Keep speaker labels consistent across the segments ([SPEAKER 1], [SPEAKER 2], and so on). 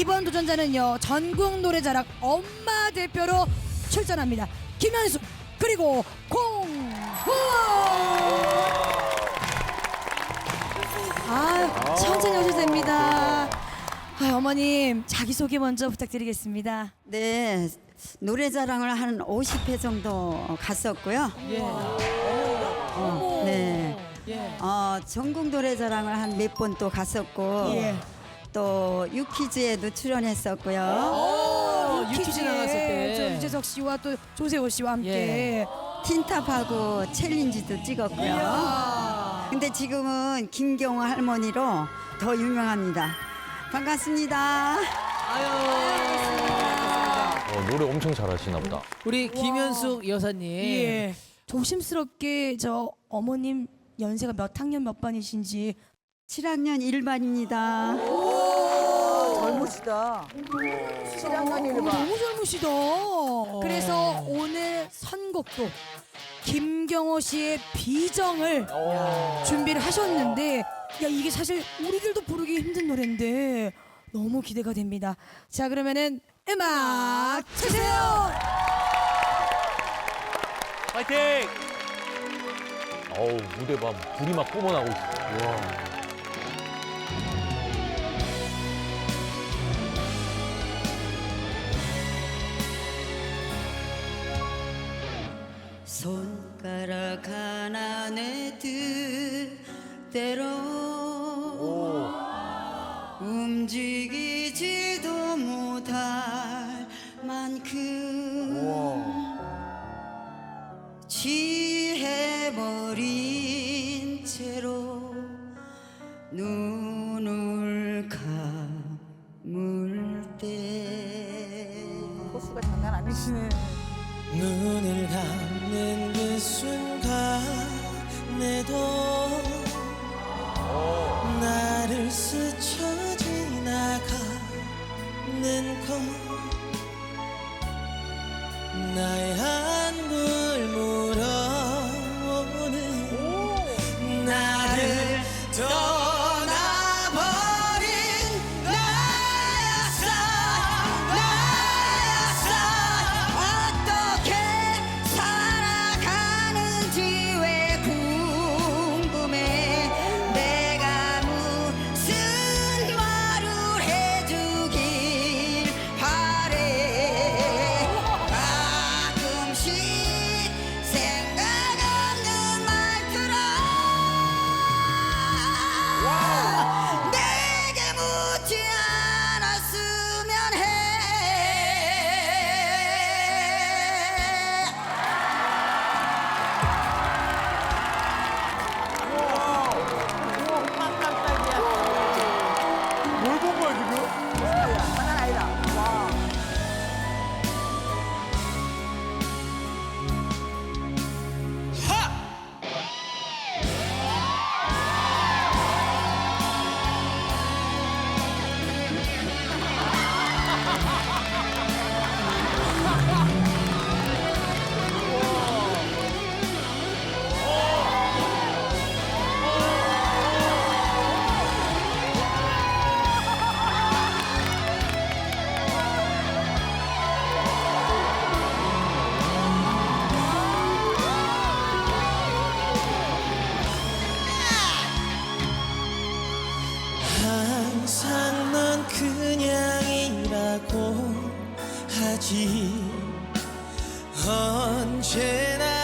[SPEAKER 1] 이번 도전자는요 전국 노래자랑 엄마 대표로 출전합니다. 김현수 그리고 공후. 아 천천히 오셔도 됩니다. 아, 어머님 자기 소개 먼저 부탁드리겠습니다.
[SPEAKER 2] 네, 노래자랑을 한 50회 정도 갔었고요. 어, 네. 어, 전국 노래자랑을 한 몇 번 또 갔었고
[SPEAKER 1] 예.
[SPEAKER 2] 또 유퀴즈에도 출연했었고요.
[SPEAKER 3] 어, 유퀴즈 나갔을 때.
[SPEAKER 1] 저 유재석 씨와 또 조세호 씨와 함께
[SPEAKER 2] 틴탑하고 챌린지도 찍었고요. 근데 지금은 김경호 할머니로 더 유명합니다. 반갑습니다.
[SPEAKER 4] 어, 노래 엄청 잘하시나 보다.
[SPEAKER 3] 우리 김현숙 여사님.
[SPEAKER 1] 예. 조심스럽게 저 어머님 연세가 몇 학년 몇 반이신지
[SPEAKER 2] 7학년 1반입니다.
[SPEAKER 5] 젊으시다. 7학년 1반.
[SPEAKER 1] 너무 젊으시다. 그래서 오늘 선곡도 김경호 씨의 비정을 준비를 하셨는데 야 이게 사실 우리들도 부르기 힘든 노래인데 너무 기대가 됩니다. 자 그러면은 음악 주세요.
[SPEAKER 4] 파이팅! 어우 무대 봐 불이 막 뿜어나고 있어. 와.
[SPEAKER 2] 손가락 하나 내 뜻대로 움직이지도 못할 만큼 취해버린 채로 눈을 감을 때
[SPEAKER 5] 호수가 장난 아니시네.
[SPEAKER 6] 눈을 감는 그 순간 하지 언제나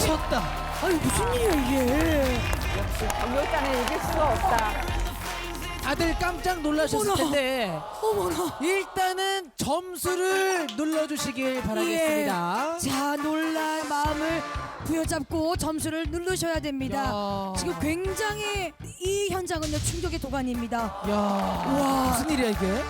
[SPEAKER 3] 미쳤다.
[SPEAKER 1] 아니 무슨 일이야 이게?
[SPEAKER 5] 경력자는 이길 수가 없다.
[SPEAKER 3] 다들 깜짝 놀라셨을
[SPEAKER 1] 어머나.
[SPEAKER 3] 텐데
[SPEAKER 1] 어머나.
[SPEAKER 3] 일단은 점수를 눌러주시길 바라겠습니다.
[SPEAKER 1] 자 놀란 마음을 부여잡고 점수를 누르셔야 됩니다.
[SPEAKER 3] 야.
[SPEAKER 1] 지금 굉장히 이 현장은요 충격의 도가니입니다.
[SPEAKER 3] 야
[SPEAKER 1] 우와.
[SPEAKER 3] 무슨 일이야 이게?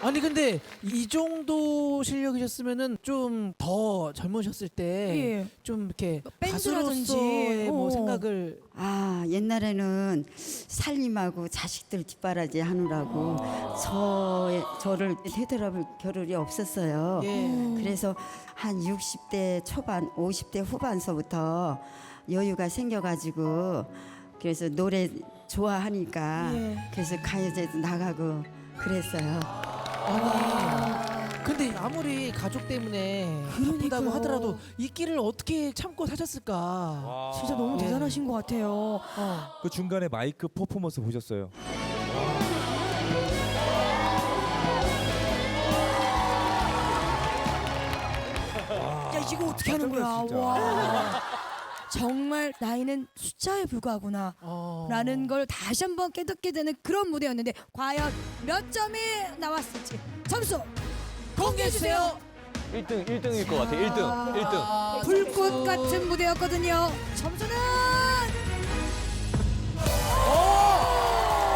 [SPEAKER 3] 아니 근데 이 정도 실력이셨으면은 좀 더 젊으셨을 때 좀
[SPEAKER 1] 예.
[SPEAKER 3] 이렇게
[SPEAKER 1] 밴드라든지.
[SPEAKER 3] 가수로서의 뭐
[SPEAKER 1] 어.
[SPEAKER 3] 생각을
[SPEAKER 2] 아 옛날에는 살림하고 자식들 뒷바라지 하느라고 저 저를 되돌아볼 겨를이 없었어요.
[SPEAKER 3] 예.
[SPEAKER 2] 그래서 한 60대 초반, 50대 후반서부터 여유가 생겨가지고 그래서 노래 좋아하니까
[SPEAKER 1] 예.
[SPEAKER 2] 그래서 가요제도 나가고 그랬어요.
[SPEAKER 3] 아니 근데 아무리 가족 때문에 바쁘다고
[SPEAKER 1] 그러니까요.
[SPEAKER 3] 하더라도 이 길을 어떻게 참고 사셨을까?
[SPEAKER 1] 진짜 너무
[SPEAKER 3] 예.
[SPEAKER 1] 대단하신 것 같아요.
[SPEAKER 3] 어.
[SPEAKER 7] 그 중간에 마이크 퍼포먼스 보셨어요?
[SPEAKER 1] 야 이거 어떻게 하는 거야?
[SPEAKER 7] 진짜.
[SPEAKER 1] 와. 정말 나이는 숫자에 불과하구나.
[SPEAKER 3] 어.
[SPEAKER 1] 라는 걸 다시 한번 깨닫게 되는 그런 무대였는데 과연 몇 점이 나왔을지 점수 공개해 주세요.
[SPEAKER 4] 1등 1등일 것 같아. 1등 1등.
[SPEAKER 3] 아,
[SPEAKER 1] 불꽃
[SPEAKER 3] 점수.
[SPEAKER 1] 같은 무대였거든요. 점수는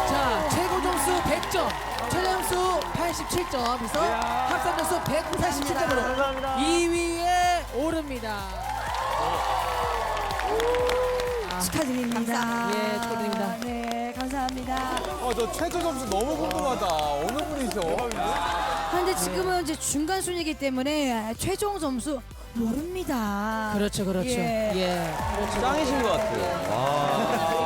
[SPEAKER 3] 자 최고 점수 100점 최점수 87점 그래서 합산 점수 187점으로 2위에 오릅니다
[SPEAKER 1] 축하드립니다.
[SPEAKER 3] 예, 축하드립니다.
[SPEAKER 1] 네, 감사합니다.
[SPEAKER 8] 아, 저 최저 점수 너무 궁금하다. 어느 분이죠?
[SPEAKER 1] 그런데 지금은 이제 중간 순위이기 때문에 최종 점수 모릅니다.
[SPEAKER 3] 그렇죠 그렇죠
[SPEAKER 1] 예.
[SPEAKER 3] 예.
[SPEAKER 4] 짱이신 것 같아요. 와.